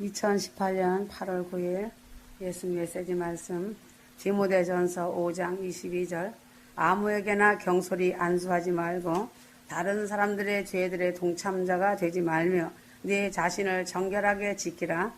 2018년 8월 9일 예수 메시지 말씀 디모데전서 5장 22절 아무에게나 경솔히 안수하지 말고 다른 사람들의 죄들의 동참자가 되지 말며 네 자신을 정결하게 지키라.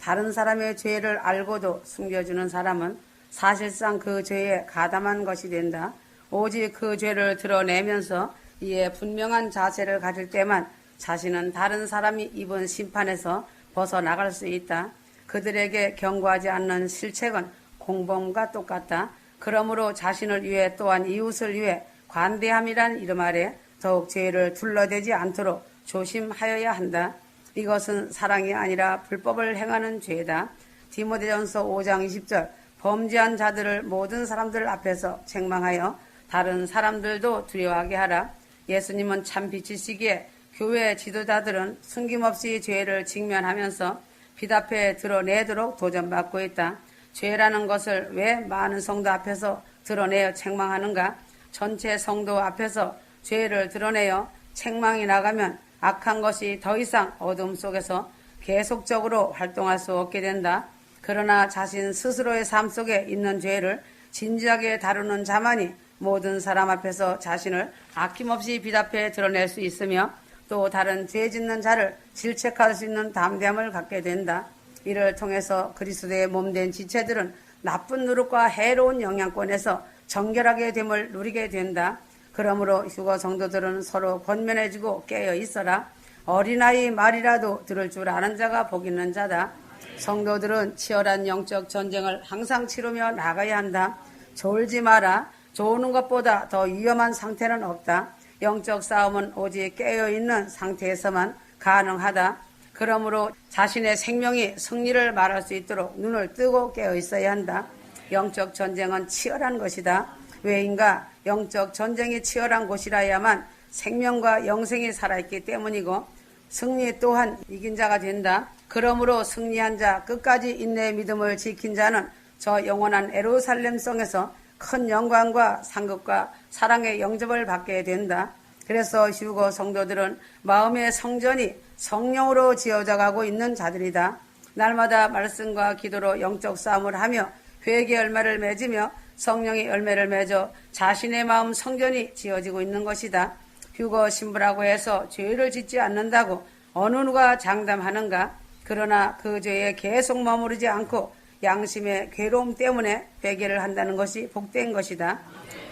다른 사람의 죄를 알고도 숨겨주는 사람은 사실상 그 죄에 가담한 것이 된다. 오직 그 죄를 드러내면서 이에 분명한 자세를 가질 때만 자신은 다른 사람이 입은 심판에서 벗어나갈 수 있다. 그들에게 경고하지 않는 실책은 공범과 똑같다. 그러므로 자신을 위해 또한 이웃을 위해 관대함이란 이름 아래 더욱 죄를 둘러대지 않도록 조심하여야 한다. 이것은 사랑이 아니라 불법을 행하는 죄다. 디모데전서 5장 20절 범죄한 자들을 모든 사람들 앞에서 책망하여 다른 사람들도 두려워하게 하라. 예수님은 참 빛이시기에 교회 지도자들은 숨김없이 죄를 직면하면서 비답해 드러내도록 도전받고 있다. 죄라는 것을 왜 많은 성도 앞에서 드러내어 책망하는가? 전체 성도 앞에서 죄를 드러내어 책망이 나가면 악한 것이 더 이상 어둠 속에서 계속적으로 활동할 수 없게 된다. 그러나 자신 스스로의 삶 속에 있는 죄를 진지하게 다루는 자만이 모든 사람 앞에서 자신을 아낌없이 비답해 드러낼 수 있으며 또 다른 죄 짓는 자를 질책할 수 있는 담대함을 갖게 된다. 이를 통해서 그리스도의 몸된 지체들은 나쁜 누룩과 해로운 영향권에서 정결하게 됨을 누리게 된다. 그러므로 휴거 성도들은 서로 권면해주고 깨어 있어라. 어린아이 말이라도 들을 줄 아는 자가 복 있는 자다. 성도들은 치열한 영적 전쟁을 항상 치르며 나가야 한다. 졸지 마라. 좋은 것보다 더 위험한 상태는 없다. 영적 싸움은 오직 깨어있는 상태에서만 가능하다. 그러므로 자신의 생명이 승리를 말할 수 있도록 눈을 뜨고 깨어 있어야 한다. 영적 전쟁은 치열한 것이다. 왜인가? 영적 전쟁이 치열한 곳이라야만 생명과 영생이 살아있기 때문이고 승리 또한 이긴 자가 된다. 그러므로 승리한 자, 끝까지 인내의 믿음을 지킨 자는 저 영원한 에루살렘성에서 큰 영광과 상급과 사랑의 영접을 받게 된다. 그래서 휴거 성도들은 마음의 성전이 성령으로 지어져 가고 있는 자들이다. 날마다 말씀과 기도로 영적 싸움을 하며 회개 열매를 맺으며 성령의 열매를 맺어 자신의 마음 성전이 지어지고 있는 것이다. 휴거 신부라고 해서 죄를 짓지 않는다고 어느 누가 장담하는가? 그러나 그 죄에 계속 머무르지 않고 양심의 괴로움 때문에 회개를 한다는 것이 복된 것이다.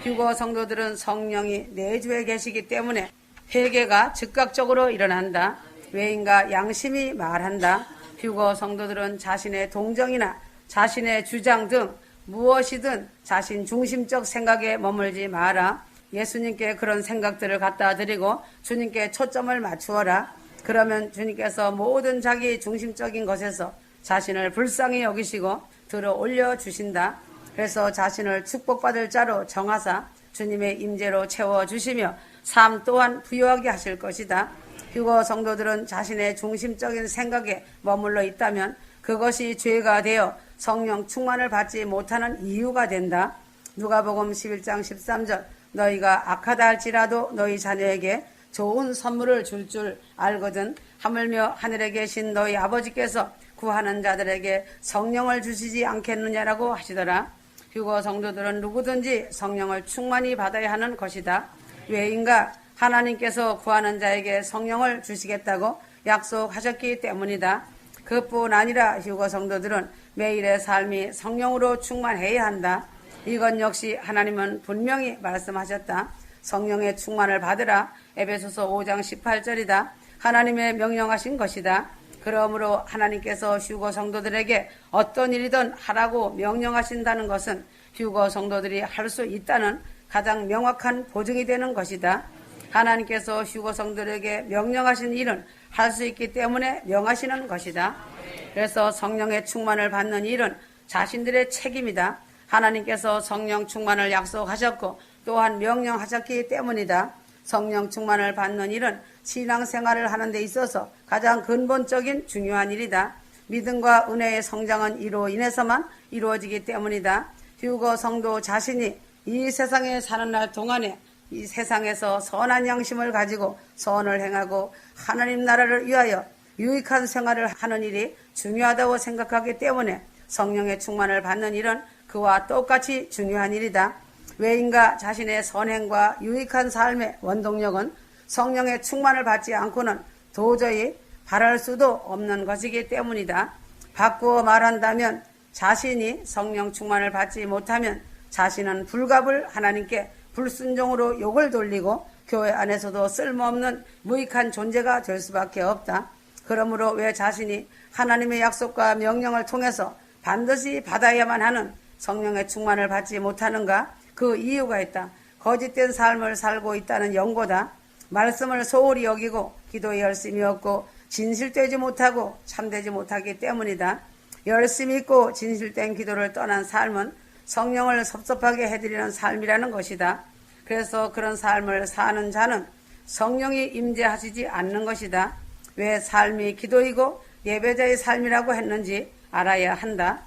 휴거 성도들은 성령이 내주에 계시기 때문에 회개가 즉각적으로 일어난다. 왜인가 양심이 말한다. 휴거 성도들은 자신의 동정이나 자신의 주장 등 무엇이든 자신 중심적 생각에 머물지 마라. 예수님께 그런 생각들을 갖다 드리고 주님께 초점을 맞추어라. 그러면 주님께서 모든 자기 중심적인 것에서 자신을 불쌍히 여기시고 들어 올려 주신다. 그래서 자신을 축복받을 자로 정하사 주님의 임재로 채워 주시며 삶 또한 부유하게 하실 것이다. 휴거 성도들은 자신의 중심적인 생각에 머물러 있다면 그것이 죄가 되어 성령 충만을 받지 못하는 이유가 된다. 누가복음 11장 13절 너희가 악하다 할지라도 너희 자녀에게 좋은 선물을 줄줄 줄 알거든 하물며 하늘에 계신 너희 아버지께서 구하는 자들에게 성령을 주시지 않겠느냐라고 하시더라. 휴거 성도들은 누구든지 성령을 충만히 받아야 하는 것이다. 왜인가? 하나님께서 구하는 자에게 성령을 주시겠다고 약속하셨기 때문이다. 그뿐 아니라 휴거 성도들은 매일의 삶이 성령으로 충만해야 한다. 이건 역시 하나님은 분명히 말씀하셨다. 성령의 충만을 받으라. 에베소서 5장 18절이다. 하나님의 명령하신 것이다. 그러므로 하나님께서 휴거 성도들에게 어떤 일이든 하라고 명령하신다는 것은 휴거 성도들이 할 수 있다는 가장 명확한 보증이 되는 것이다. 하나님께서 휴거 성도들에게 명령하신 일은 할 수 있기 때문에 명하시는 것이다. 그래서 성령의 충만을 받는 일은 자신들의 책임이다. 하나님께서 성령 충만을 약속하셨고 또한 명령하셨기 때문이다. 성령 충만을 받는 일은 신앙생활을 하는 데 있어서 가장 근본적인 중요한 일이다. 믿음과 은혜의 성장은 이로 인해서만 이루어지기 때문이다. 휴거 성도 자신이 이 세상에 사는 날 동안에 이 세상에서 선한 양심을 가지고 선을 행하고 하나님 나라를 위하여 유익한 생활을 하는 일이 중요하다고 생각하기 때문에 성령의 충만을 받는 일은 그와 똑같이 중요한 일이다. 왜인가 자신의 선행과 유익한 삶의 원동력은 성령의 충만을 받지 않고는 도저히 바랄 수도 없는 것이기 때문이다. 바꾸어 말한다면 자신이 성령 충만을 받지 못하면 자신은 불갑을 하나님께 불순종으로 욕을 돌리고 교회 안에서도 쓸모없는 무익한 존재가 될 수밖에 없다. 그러므로 왜 자신이 하나님의 약속과 명령을 통해서 반드시 받아야만 하는 성령의 충만을 받지 못하는가? 그 이유가 있다. 거짓된 삶을 살고 있다는 연고다. 말씀을 소홀히 여기고 기도에 열심히 없고 진실되지 못하고 참되지 못하기 때문이다. 열심히 있고 진실된 기도를 떠난 삶은 성령을 섭섭하게 해드리는 삶이라는 것이다. 그래서 그런 삶을 사는 자는 성령이 임재하시지 않는 것이다. 왜 삶이 기도이고 예배자의 삶이라고 했는지 알아야 한다.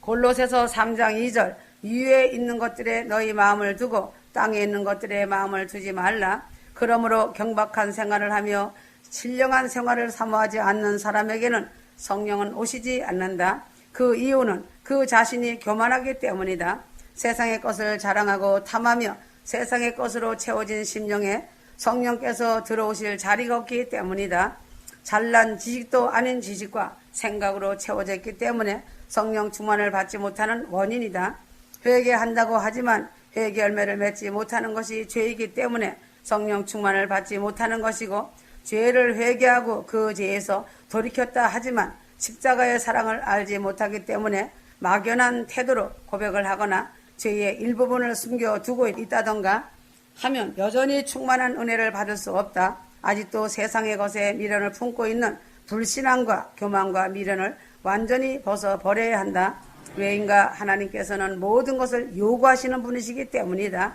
골로새서 3장 2절 위에 있는 것들에 너희 마음을 두고 땅에 있는 것들에 마음을 두지 말라. 그러므로 경박한 생활을 하며 신령한 생활을 사모하지 않는 사람에게는 성령은 오시지 않는다. 그 이유는 그 자신이 교만하기 때문이다. 세상의 것을 자랑하고 탐하며 세상의 것으로 채워진 심령에 성령께서 들어오실 자리가 없기 때문이다. 잘난 지식도 아닌 지식과 생각으로 채워져 있기 때문에 성령 충만을 받지 못하는 원인이다. 회개한다고 하지만 회개 열매를 맺지 못하는 것이 죄이기 때문에 성령 충만을 받지 못하는 것이고 죄를 회개하고 그 죄에서 돌이켰다 하지만 십자가의 사랑을 알지 못하기 때문에 막연한 태도로 고백을 하거나 죄의 일부분을 숨겨두고 있다던가 하면 여전히 충만한 은혜를 받을 수 없다. 아직도 세상의 것에 미련을 품고 있는 불신앙과 교만과 미련을 완전히 벗어버려야 한다. 왜인가 하나님께서는 모든 것을 요구하시는 분이시기 때문이다.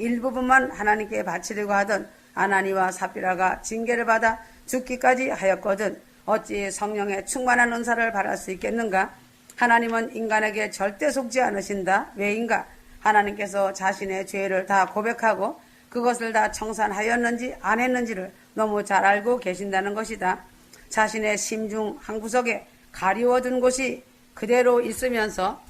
일부분만 하나님께 바치려고 하던 아나니와 사피라가 징계를 받아 죽기까지 하였거든 어찌 성령의 충만한 은사를 바랄 수 있겠는가? 하나님은 인간에게 절대 속지 않으신다. 왜인가? 하나님께서 자신의 죄를 다 고백하고 그것을 다 청산하였는지 안 했는지를 너무 잘 알고 계신다는 것이다. 자신의 심중 한 구석에 가리워둔 곳이 그대로 있으면서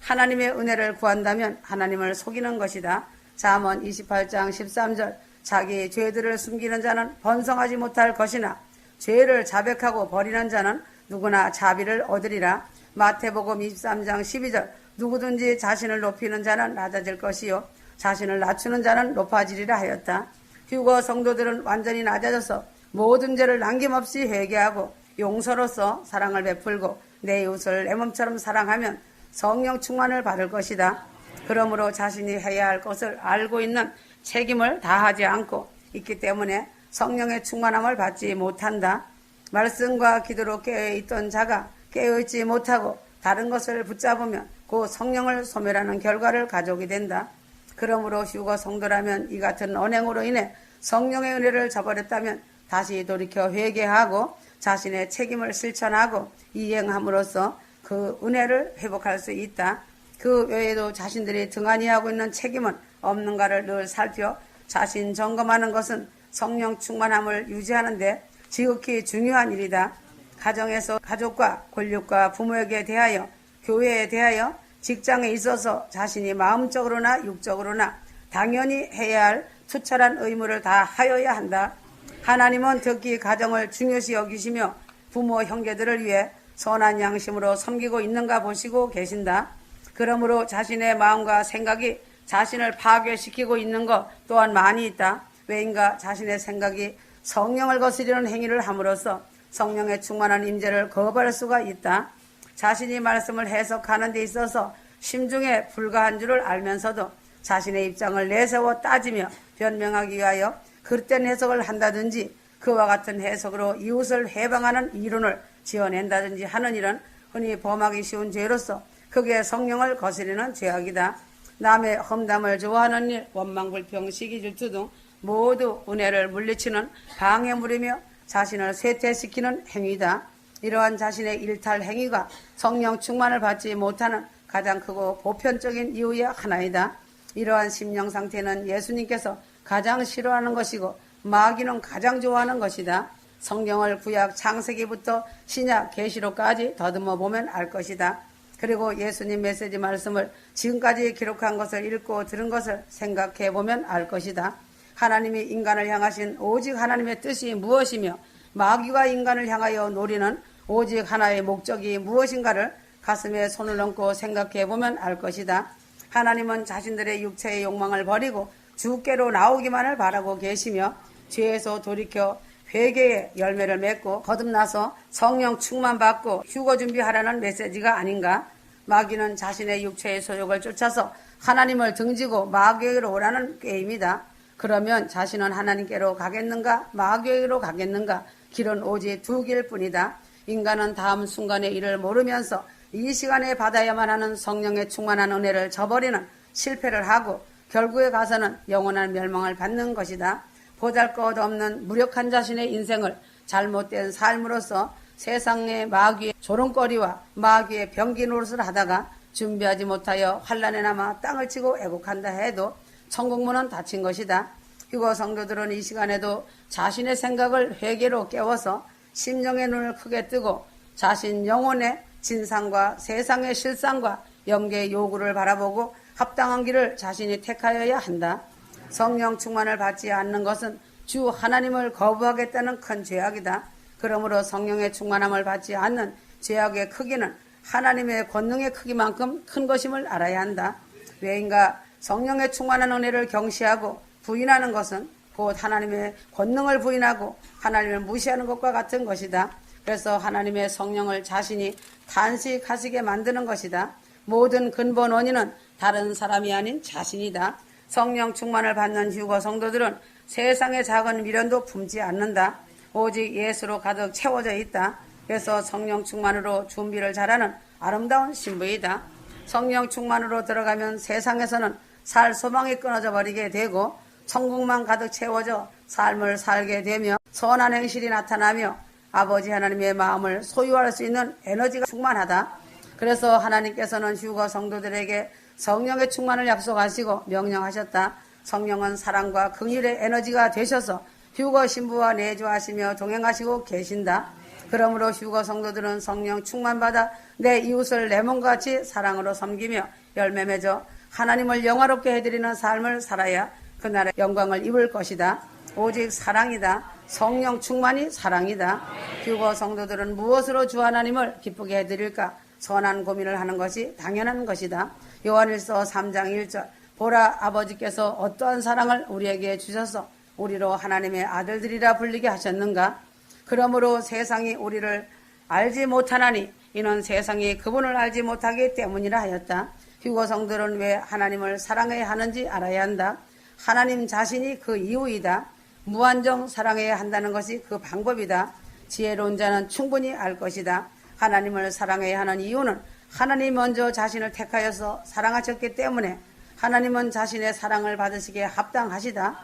하나님의 은혜를 구한다면 하나님을 속이는 것이다. 잠언 28장 13절 자기 죄들을 숨기는 자는 번성하지 못할 것이나 죄를 자백하고 버리는 자는 누구나 자비를 얻으리라. 마태복음 23장 12절 누구든지 자신을 높이는 자는 낮아질 것이요 자신을 낮추는 자는 높아지리라 하였다. 휴거 성도들은 완전히 낮아져서 모든 죄를 남김없이 회개하고 용서로서 사랑을 베풀고 내 이웃을 내 몸처럼 사랑하면 성령 충만을 받을 것이다. 그러므로 자신이 해야 할 것을 알고 있는 책임을 다하지 않고 있기 때문에 성령의 충만함을 받지 못한다. 말씀과 기도로 깨어있던 자가 깨어있지 못하고 다른 것을 붙잡으면 그 성령을 소멸하는 결과를 가져오게 된다. 그러므로 휴거 성도라면 이 같은 언행으로 인해 성령의 은혜를 저버렸다면 다시 돌이켜 회개하고 자신의 책임을 실천하고 이행함으로써 그 은혜를 회복할 수 있다. 그 외에도 자신들이 등한히 하고 있는 책임은 없는가를 늘 살펴 자신 점검하는 것은 성령 충만함을 유지하는데 지극히 중요한 일이다. 가정에서 가족과 권력과 부모에게 대하여 교회에 대하여 직장에 있어서 자신이 마음적으로나 육적으로나 당연히 해야 할 투철한 의무를 다 하여야 한다. 하나님은 특히 가정을 중요시 여기시며 부모 형제들을 위해 선한 양심으로 섬기고 있는가 보시고 계신다. 그러므로 자신의 마음과 생각이 자신을 파괴시키고 있는 것 또한 많이 있다. 왜인가 자신의 생각이 성령을 거스리는 행위를 함으로써 성령의 충만한 임재를 거부할 수가 있다. 자신이 말씀을 해석하는 데 있어서 심중에 불과한 줄을 알면서도 자신의 입장을 내세워 따지며 변명하기 위하여 그릇된 해석을 한다든지 그와 같은 해석으로 이웃을 해방하는 이론을 지어낸다든지 하는 일은 흔히 범하기 쉬운 죄로서 그게 성령을 거스리는 죄악이다. 남의 험담을 좋아하는 일, 원망불평, 시기 질투 등 모두 은혜를 물리치는 방해물이며 자신을 쇠퇴시키는 행위다. 이러한 자신의 일탈 행위가 성령 충만을 받지 못하는 가장 크고 보편적인 이유의 하나이다. 이러한 심령 상태는 예수님께서 가장 싫어하는 것이고 마귀는 가장 좋아하는 것이다. 성경을 구약 창세기부터 신약 계시록까지 더듬어 보면 알 것이다. 그리고 예수님 메시지 말씀을 지금까지 기록한 것을 읽고 들은 것을 생각해 보면 알 것이다. 하나님이 인간을 향하신 오직 하나님의 뜻이 무엇이며 마귀가 인간을 향하여 노리는 오직 하나의 목적이 무엇인가를 가슴에 손을 얹고 생각해 보면 알 것이다. 하나님은 자신들의 육체의 욕망을 버리고 주께로 나오기만을 바라고 계시며 죄에서 돌이켜 회개의 열매를 맺고 거듭나서 성령 충만 받고 휴거 준비하라는 메시지가 아닌가? 마귀는 자신의 육체의 소욕을 쫓아서 하나님을 등지고 마귀에게로 오라는 게임이다. 그러면 자신은 하나님께로 가겠는가? 마귀에게로 가겠는가? 길은 오직 두 길 뿐이다. 인간은 다음 순간의 일을 모르면서 이 시간에 받아야만 하는 성령의 충만한 은혜를 저버리는 실패를 하고 결국에 가서는 영원한 멸망을 받는 것이다. 보잘 것 없는 무력한 자신의 인생을 잘못된 삶으로서 세상의 마귀의 조롱거리와 마귀의 병기 노릇을 하다가 준비하지 못하여 환란에 남아 땅을 치고 애곡한다 해도 천국문은 닫힌 것이다. 휴거 성도들은 이 시간에도 자신의 생각을 회개로 깨워서 심령의 눈을 크게 뜨고 자신 영혼의 진상과 세상의 실상과 영계의 요구를 바라보고 합당한 길을 자신이 택하여야 한다. 성령 충만을 받지 않는 것은 주 하나님을 거부하겠다는 큰 죄악이다. 그러므로 성령의 충만함을 받지 않는 죄악의 크기는 하나님의 권능의 크기만큼 큰 것임을 알아야 한다. 왜인가 성령의 충만한 은혜를 경시하고 부인하는 것은 곧 하나님의 권능을 부인하고 하나님을 무시하는 것과 같은 것이다. 그래서 하나님의 성령을 자신이 단식하시게 만드는 것이다. 모든 근본 원인은 다른 사람이 아닌 자신이다. 성령 충만을 받는 휴거 성도들은 세상의 작은 미련도 품지 않는다. 오직 예수로 가득 채워져 있다. 그래서 성령 충만으로 준비를 잘하는 아름다운 신부이다. 성령 충만으로 들어가면 세상에서는 살 소망이 끊어져 버리게 되고 천국만 가득 채워져 삶을 살게 되며 선한 행실이 나타나며 아버지 하나님의 마음을 소유할 수 있는 에너지가 충만하다. 그래서 하나님께서는 휴거 성도들에게 성령의 충만을 약속하시고 명령하셨다. 성령은 사랑과 긍휼의 에너지가 되셔서 휴거 신부와 내주하시며 동행하시고 계신다. 그러므로 휴거 성도들은 성령 충만받아 내 이웃을 내 몸과 같이 사랑으로 섬기며 열매 맺어 하나님을 영화롭게 해드리는 삶을 살아야 그날의 영광을 입을 것이다. 오직 사랑이다. 성령 충만이 사랑이다. 휴거 성도들은 무엇으로 주 하나님을 기쁘게 해드릴까? 선한 고민을 하는 것이 당연한 것이다. 요한일서 3장 1절 보라 아버지께서 어떠한 사랑을 우리에게 주셔서 우리로 하나님의 아들들이라 불리게 하셨는가? 그러므로 세상이 우리를 알지 못하나니 이는 세상이 그분을 알지 못하기 때문이라 하였다. 휴거 성들은 왜 하나님을 사랑해야 하는지 알아야 한다. 하나님 자신이 그 이유이다. 무한정 사랑해야 한다는 것이 그 방법이다. 지혜로운 자는 충분히 알 것이다. 하나님을 사랑해야 하는 이유는 하나님 먼저 자신을 택하여서 사랑하셨기 때문에 하나님은 자신의 사랑을 받으시기에 합당하시다.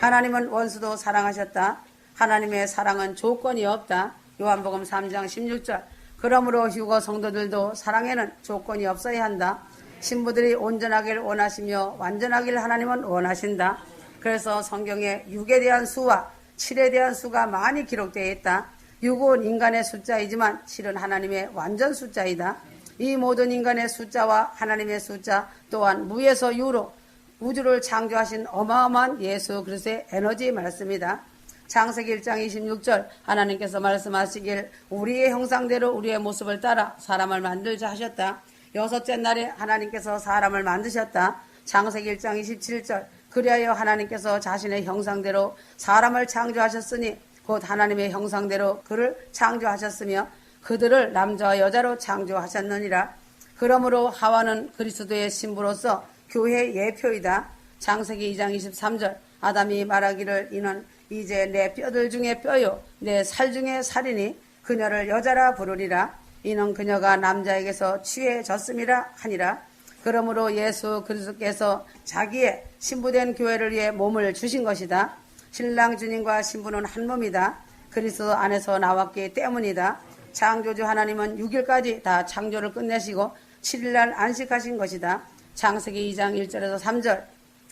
하나님은 원수도 사랑하셨다. 하나님의 사랑은 조건이 없다. 요한복음 3장 16절. 그러므로 휴거 성도들도 사랑에는 조건이 없어야 한다. 신부들이 온전하길 원하시며 완전하길 하나님은 원하신다. 그래서 성경에 6에 대한 수와 7에 대한 수가 많이 기록되어 있다. 6은 인간의 숫자이지만 7은 하나님의 완전 숫자이다. 이 모든 인간의 숫자와 하나님의 숫자 또한 무에서 유로 우주를 창조하신 어마어마한 예수 그리스도의 에너지 말씀이다. 창세기 1장 26절 하나님께서 말씀하시길 우리의 형상대로 우리의 모습을 따라 사람을 만들자 하셨다. 여섯째 날에 하나님께서 사람을 만드셨다. 창세기 1장 27절 그리하여 하나님께서 자신의 형상대로 사람을 창조하셨으니 곧 하나님의 형상대로 그를 창조하셨으며 그들을 남자와 여자로 창조하셨느니라. 그러므로 하와는 그리스도의 신부로서 교회의 예표이다. 창세기 2장 23절 아담이 말하기를 이는 이제 내 뼈들 중에 뼈요 내 살 중에 살이니 그녀를 여자라 부르리라. 이는 그녀가 남자에게서 취해졌음이라 하니라. 그러므로 예수 그리스도께서 자기의 신부된 교회를 위해 몸을 주신 것이다. 신랑 주님과 신부는 한 몸이다. 그리스도 안에서 나왔기 때문이다. 창조주 하나님은 6일까지 다 창조를 끝내시고 7일날 안식하신 것이다. 창세기 2장 1절에서 3절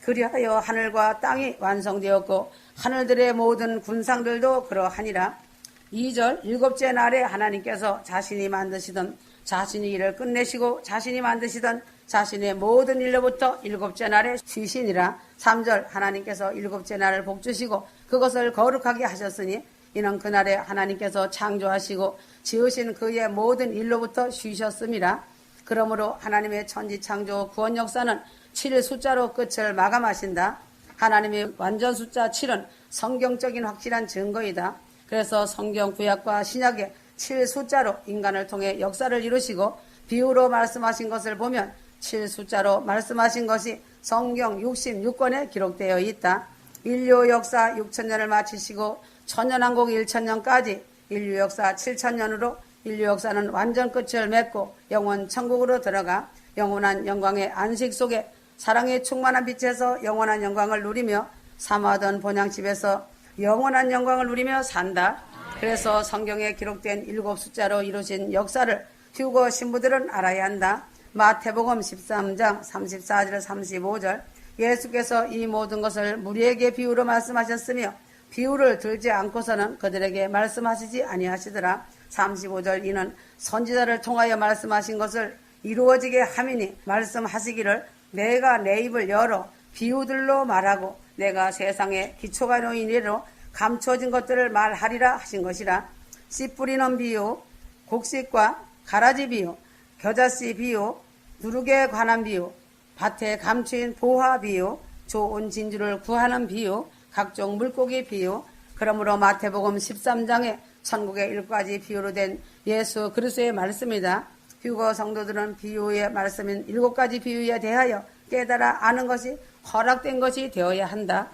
그리하여 하늘과 땅이 완성되었고 하늘들의 모든 군상들도 그러하니라. 2절 일곱째 날에 하나님께서 자신이 만드시던 자신이 일을 끝내시고 자신이 만드시던 자신의 모든 일로부터 일곱째 날에 쉬시니라 3절 하나님께서 일곱째 날을 복주시고 그것을 거룩하게 하셨으니 이는 그날에 하나님께서 창조하시고 지으신 그의 모든 일로부터 쉬셨음이라 그러므로 하나님의 천지 창조 구원 역사는 7일 숫자로 끝을 마감하신다. 하나님의 완전 숫자 7은 성경적인 확실한 증거이다. 그래서 성경 구약과 신약의 7 숫자로 인간을 통해 역사를 이루시고 비유로 말씀하신 것을 보면 7 숫자로 말씀하신 것이 성경 66권에 기록되어 있다. 인류 역사 6천년을 마치시고 천년왕국 1천년까지 인류 역사 7천년으로 인류 역사는 완전 끝을 맺고 영원 천국으로 들어가 영원한 영광의 안식 속에 사랑의 충만한 빛에서 영원한 영광을 누리며 삼하던 본향집에서 영원한 영광을 누리며 산다. 그래서 성경에 기록된 일곱 숫자로 이루신 역사를 휴거 신부들은 알아야 한다. 마태복음 13장 34절 35절 예수께서 이 모든 것을 무리에게 비유로 말씀하셨으며 비유를 들지 않고서는 그들에게 말씀하시지 아니하시더라. 35절 이는 선지자를 통하여 말씀하신 것을 이루어지게 함이니 말씀하시기를 내가 내 입을 열어 비유들로 말하고 내가 세상에 기초가 놓인 이래로 감춰진 것들을 말하리라 하신 것이라. 씨 뿌리는 비유, 곡식과 가라지 비유, 겨자씨 비유, 누룩에 관한 비유, 밭에 감추인 보화 비유, 좋은 진주를 구하는 비유, 각종 물고기 비유, 그러므로 마태복음 13장에 천국의 일가지 비유로 된 예수 그리스도의 말씀이다. 휴거 성도들은 비유의 말씀인 일곱 가지 비유에 대하여 깨달아 아는 것이 허락된 것이 되어야 한다.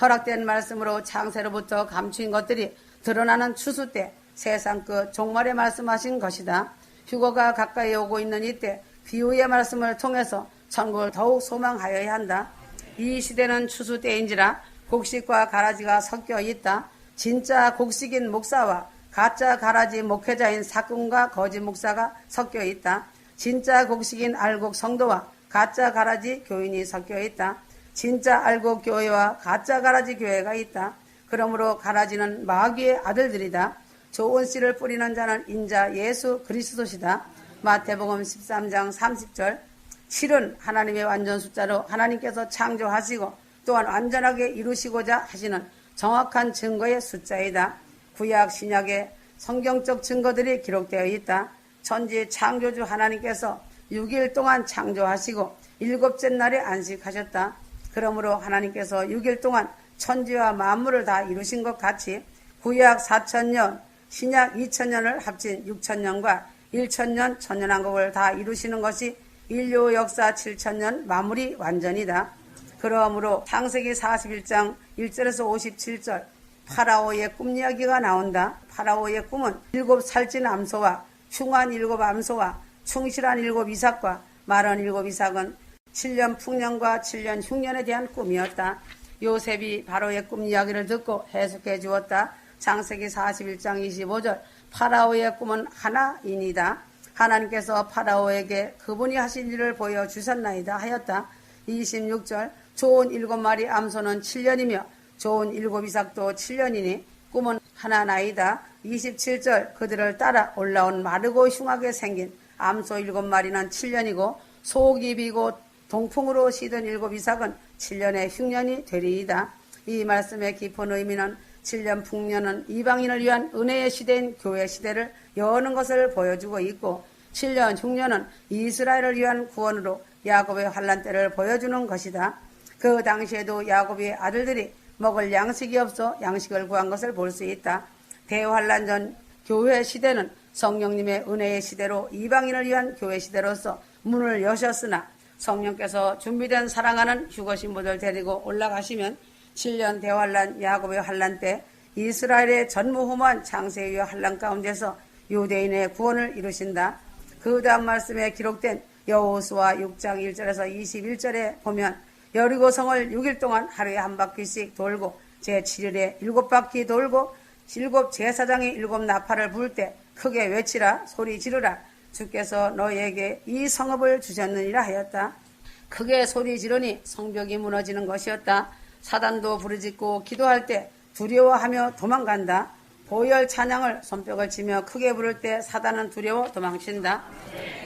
허락된 말씀으로 창세로부터 감추인 것들이 드러나는 추수 때 세상 끝 종말에 말씀하신 것이다. 휴거가 가까이 오고 있는 이때 비유의 말씀을 통해서 천국을 더욱 소망하여야 한다. 이 시대는 추수 때인지라 곡식과 가라지가 섞여 있다. 진짜 곡식인 목사와 가짜 가라지 목회자인 사꾼과 거짓 목사가 섞여 있다. 진짜 곡식인 알곡 성도와 가짜 가라지 교인이 섞여 있다. 진짜 알곡 교회와 가짜 가라지 교회가 있다. 그러므로 가라지는 마귀의 아들들이다. 좋은 씨를 뿌리는 자는 인자 예수 그리스도시다. 마태복음 13장 30절 실은 하나님의 완전 숫자로 하나님께서 창조하시고 또한 완전하게 이루시고자 하시는 정확한 증거의 숫자이다. 구약 신약의 성경적 증거들이 기록되어 있다. 천지 창조주 하나님께서 6일 동안 창조하시고 일곱째 날에 안식하셨다. 그러므로 하나님께서 6일 동안 천지와 만물을 다 이루신 것 같이 구약 4천년, 신약 2천년을 합친 6천년과 1천년 천년왕국을 다 이루시는 것이 인류 역사 7천년 마무리 완전이다. 그러므로 창세기 41장 1절에서 57절 파라오의 꿈 이야기가 나온다. 파라오의 꿈은 일곱 살찐 암소와 흉한 일곱 암소와 충실한 일곱 이삭과 마른 일곱 이삭은 7년 풍년과 7년 흉년에 대한 꿈이었다. 요셉이 바로의 꿈 이야기를 듣고 해석해 주었다. 창세기 41장 25절 파라오의 꿈은 하나이니다. 하나님께서 파라오에게 그분이 하신 일을 보여 주셨나이다 하였다. 26절 좋은 일곱 마리 암소는 7년이며 좋은 일곱 이삭도 7년이니 꿈은 하나 나이다. 27절 그들을 따라 올라온 마르고 흉하게 생긴 암소 일곱 마리는 7년이고 속이 비고 동풍으로 시든 일곱 이삭은 7년의 흉년이 되리이다. 이 말씀의 깊은 의미는 7년 풍년은 이방인을 위한 은혜의 시대인 교회 시대를 여는 것을 보여주고 있고 7년 흉년은 이스라엘을 위한 구원으로 야곱의 환란 때를 보여주는 것이다. 그 당시에도 야곱의 아들들이 먹을 양식이 없어 양식을 구한 것을 볼 수 있다. 대환란 전 교회 시대는 성령님의 은혜의 시대로 이방인을 위한 교회 시대로서 문을 여셨으나 성령께서 준비된 사랑하는 휴거 신부들 데리고 올라가시면 7년 대환란 야곱의 환란 때 이스라엘의 전무후무한 창세의 환란 가운데서 유대인의 구원을 이루신다. 그 다음 말씀에 기록된 여호수아 6장 1절에서 21절에 보면 여리고성을 6일 동안 하루에 한 바퀴씩 돌고 제7일에 7바퀴 돌고 일곱 제사장이 일곱 나팔을 불 때 크게 외치라 소리 지르라 주께서 너희에게 이 성읍을 주셨느니라 하였다. 크게 소리 지르니 성벽이 무너지는 것이었다. 사단도 부르짖고 기도할 때 두려워하며 도망간다. 보혈 찬양을 손뼉을 치며 크게 부를 때 사단은 두려워 도망친다.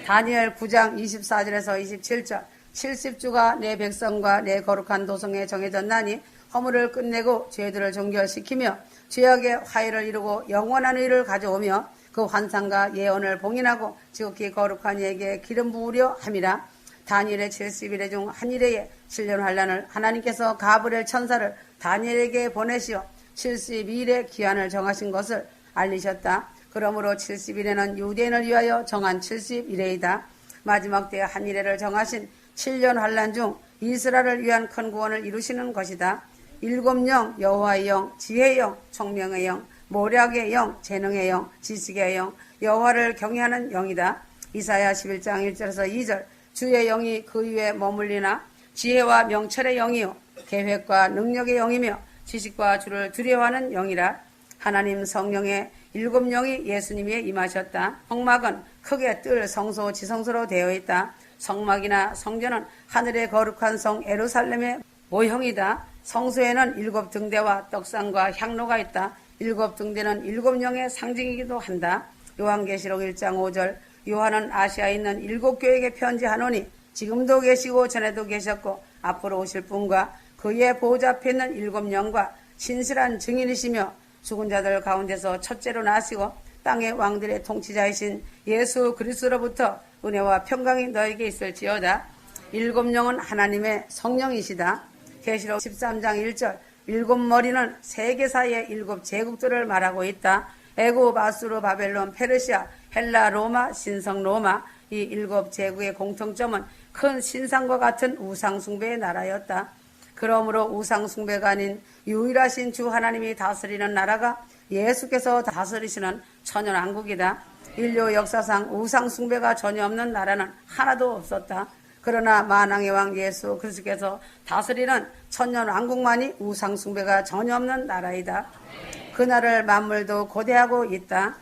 다니엘 9장 24절에서 27절 70주가 내 백성과 내 거룩한 도성에 정해졌나니 허물을 끝내고 죄들을 종결시키며 죄악의 화해를 이루고 영원한 의를 가져오며 그 환상과 예언을 봉인하고 지극히 거룩한 이에게 기름 부으려 함이라 다니엘의 70일에 중 한 일에 7년 환란을 하나님께서 가브렐 천사를 다니엘에게 보내시어 72일의 기한을 정하신 것을 알리셨다. 그러므로 70일에는 유대인을 위하여 정한 70일에이다. 마지막 때한 일회를 정하신 7년 환란 중 이스라엘을 위한 큰 구원을 이루시는 것이다. 일곱 영, 여호와의 영, 지혜의 영, 총명의 영, 모략의 영, 재능의 영, 지식의 영, 여호와를 경외하는 영이다. 이사야 11장 1절에서 2절 주의 영이 그 위에 머물리나 지혜와 명철의 영이요 계획과 능력의 영이며 지식과 주를 두려워하는 영이라 하나님 성령의 일곱 영이 예수님에 임하셨다. 성막은 크게 뜰 성소 지성소로 되어 있다. 성막이나 성전은 하늘의 거룩한 성 에루살렘의 모형이다. 성소에는 일곱 등대와 떡상과 향로가 있다. 일곱 등대는 일곱 영의 상징이기도 한다. 요한계시록 1장 5절 요한은 아시아에 있는 일곱 교회에게 편지하노니 지금도 계시고 전에도 계셨고 앞으로 오실 분과 그의 보호자 앞에 있는 일곱 영과 신실한 증인이시며 죽은 자들 가운데서 첫째로 나시고 땅의 왕들의 통치자이신 예수 그리스도로부터 은혜와 평강이 너에게 있을지어다. 일곱 영은 하나님의 성령이시다. 계시록 13장 1절 일곱 머리는 세계사의 일곱 제국들을 말하고 있다. 에고, 바수르, 바벨론, 페르시아, 헬라, 로마, 신성 로마 이 일곱 제국의 공통점은 큰 신상과 같은 우상숭배의 나라였다. 그러므로 우상숭배가 아닌 유일하신 주 하나님이 다스리는 나라가 예수께서 다스리시는 천연왕국이다. 인류 역사상 우상숭배가 전혀 없는 나라는 하나도 없었다. 그러나 만왕의 왕 예수 그리스도께서 다스리는 천년왕국만이 우상숭배가 전혀 없는 나라이다. 그날을 만물도 고대하고 있다.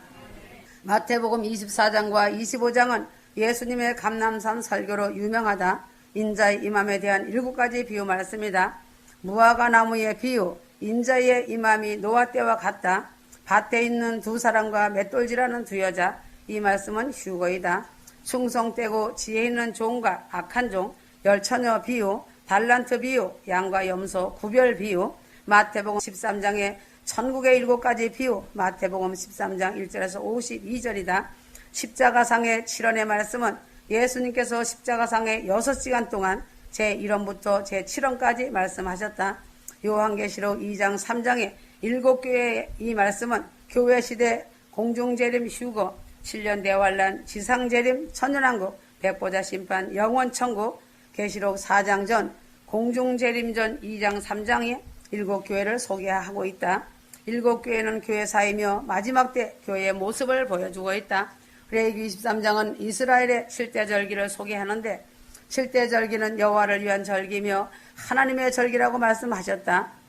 마태복음 24장과 25장은 예수님의 감남산 설교로 유명하다. 인자의 임함에 대한 일곱 가지 비유 말씀이다. 무화과 나무의 비유, 인자의 임함이 노아 때와 같다. 밭에 있는 두 사람과 맷돌질하는 두 여자, 이 말씀은 휴거이다. 충성되고 지혜 있는 종과 악한 종, 열처녀 비유, 달란트 비유, 양과 염소, 구별 비유, 마태복음 13장에 천국의 일곱 가지 비유, 마태복음 13장 1절에서 52절이다. 십자가상의 7원의 말씀은 예수님께서 십자가상에 6시간 동안 제1원부터 제7원까지 말씀하셨다. 요한계시록 2장 3장에 일곱 교회의 이 말씀은 교회 시대 공중재림 휴거, 7년 대환란, 지상재림, 천연왕국, 백보자 심판, 영원천국, 계시록 4장 전, 공중재림 전 2장 3장에 일곱 교회를 소개하고 있다. 일곱 교회는 교회사이며 마지막 때 교회의 모습을 보여주고 있다. 레이기 23장은 이스라엘의 7대 절기를 소개하는데 7대 절기는 여호와를 위한 절기며 하나님의 절기라고 말씀하셨다.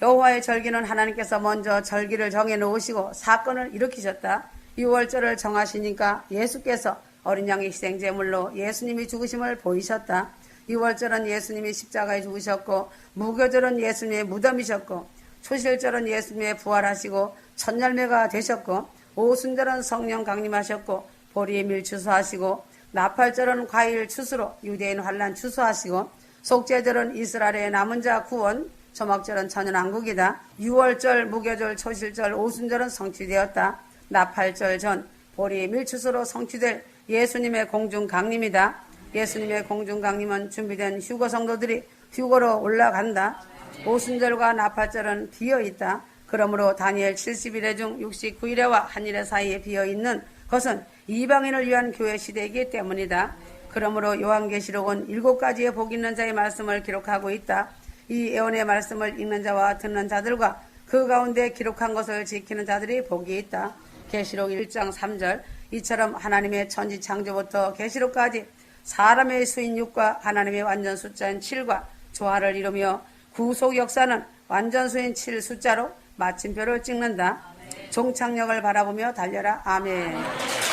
여호와의 절기는 하나님께서 먼저 절기를 정해 놓으시고 사건을 일으키셨다. 6월절을 정하시니까 예수께서 어린 양의 희생 제물로 예수님이 죽으심을 보이셨다. 6월절은 예수님이 십자가에 죽으셨고 무교절은 예수님의 무덤이셨고 초실절은 예수님의 부활하시고 첫열매가 되셨고 오순절은 성령 강림하셨고 보리밀 추수하시고 나팔절은 과일 추수로 유대인 환란 추수하시고 속죄절은 이스라엘의 남은 자 구원 조막절은 천연왕국이다. 6월절, 무교절, 초실절, 오순절은 성취되었다. 나팔절 전 보리 밀추수로 성취될 예수님의 공중 강림이다. 예수님의 공중 강림은 준비된 휴거 성도들이 휴거로 올라간다. 오순절과 나팔절은 비어 있다. 그러므로 다니엘 70일의 중 69일에와 한일의 사이에 비어 있는 것은 이방인을 위한 교회 시대이기 때문이다. 그러므로 요한계시록은 일곱 가지의 복 있는 자의 말씀을 기록하고 있다. 이 예언의 말씀을 읽는 자와 듣는 자들과 그 가운데 기록한 것을 지키는 자들이 복이 있다. 계시록 1장 3절 이처럼 하나님의 천지 창조부터 계시록까지 사람의 수인 6과 하나님의 완전 숫자인 7과 조화를 이루며 구속 역사는 완전 수인 7 숫자로 마침표를 찍는다. 종착역을 바라보며 달려라. 아멘.